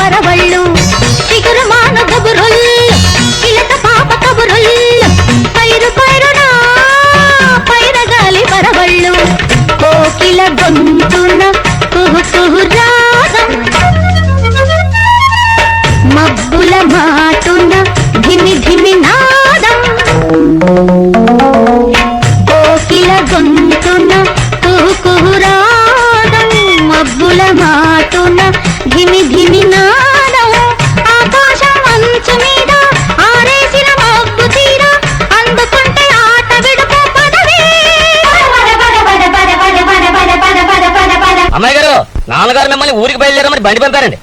ಪರವಳ್ಳು ಸಿಗುರುಮಾನ ಗಬುರುಲ್ ಕಿಲಕ ಪಾಪ ಕಬುರುಲ್ ಪೈರು ಪೈರುನಾ ಪೈರ ಗಾಲಿ ಪರವಳ್ಳು ಕೋಕಿಲ ಗೊಂತುನ ಕುಹು ಕುಹು ರಾಗ మబ్బుల మాటున ధిమి ధిమి నాదం కోకిల గొంతున కుహు కుహు రాగం మబ్బుల మా అమ్మాయి గారు నాన్నగారు మిమ్మల్ని ఊరికి బయలుదేరమని బండి పంపారండి.